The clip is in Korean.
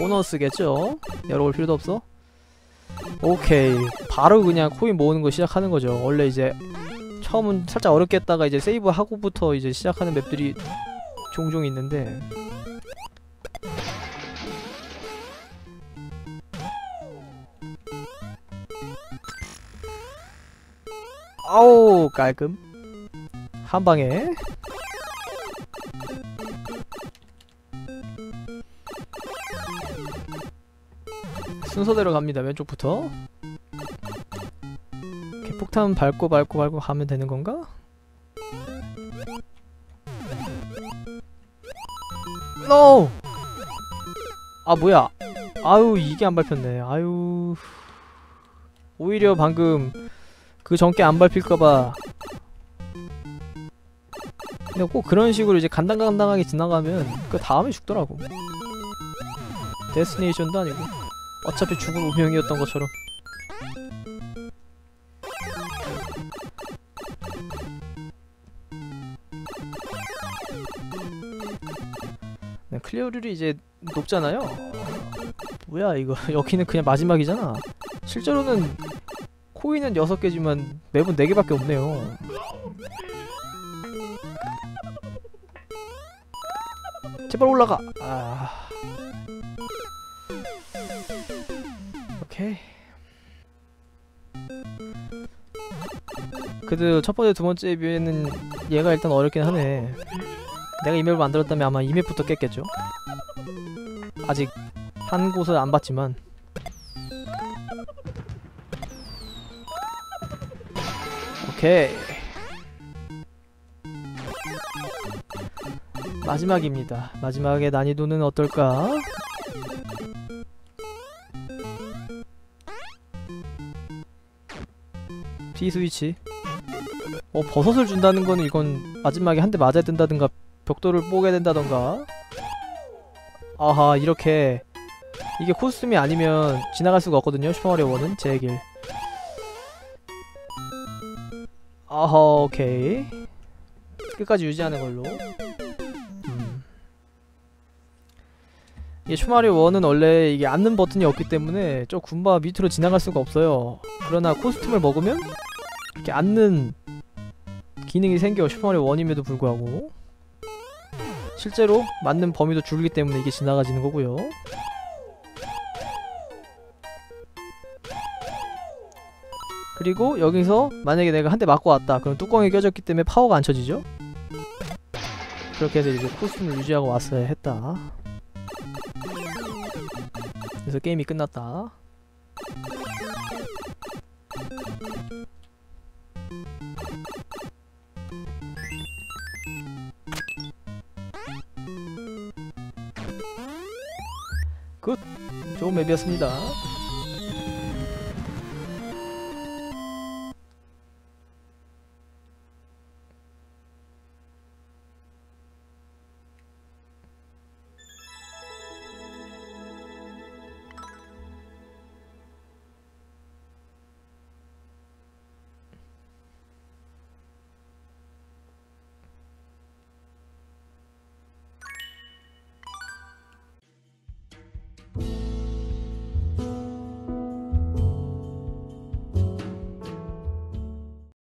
보너스겠죠? 열어볼 필요도 없어? 오케이 바로 그냥 코인 모으는 거 시작하는 거죠 원래 이제 처음은 살짝 어렵게 했다가 이제 세이브 하고부터 이제 시작하는 맵들이 종종 있는데 아우 깔끔 한 방에 순서대로 갑니다 왼쪽부터. 폭탄 밟고 밟고 밟고 가면 되는 건가? NO! 아 뭐야? 아유 이게 안 밟혔네. 아유. 오히려 방금 그 전께 안 밟힐까봐. 근데 꼭 그런 식으로 이제 간당간당하게 지나가면 그 다음에 죽더라고. 데스티네이션도 아니고 어차피 죽을 운명이었던 것처럼. 네, 클리어률이 이제 높잖아요. 뭐야 이거. 여기는 그냥 마지막이잖아. 실제로는 코인은 6개지만 맵은 4개밖에 없네요. 제발 올라가. 아... 그래도 첫 번째 두 번째에 비해는 얘가 일단 어렵긴 하네. 내가 이 맵을 만들었다면 아마 이 맵부터 깼겠죠? 아직 한 곳을 안 봤지만. 오케이. 마지막입니다. 마지막의 난이도는 어떨까? D 스위치 어 버섯을 준다는 거는 이건 마지막에 한 대 맞아야 된다든가 벽돌을 뽀게 된다던가. 아하 이렇게. 이게 코스튬이 아니면 지나갈 수가 없거든요 슈퍼마리오 1은 제 길. 아하 오케이. 끝까지 유지하는 걸로. 음. 이게 슈마리오 1은 원래 이게 앉는 버튼이 없기 때문에 저 군바 밑으로 지나갈 수가 없어요. 그러나 코스튬을 먹으면 이렇게 앉는 기능이 생겨 슈퍼마리오 1임에도 불구하고 실제로 맞는 범위도 줄기 때문에 이게 지나가지는 거고요. 그리고 여기서 만약에 내가 한 대 맞고 왔다. 그럼 뚜껑이 껴졌기 때문에 파워가 안 쳐지죠? 그렇게 해서 이제 코스튬을 유지하고 왔어야 했다. 그래서 게임이 끝났다 굿! 좋은 맵이었습니다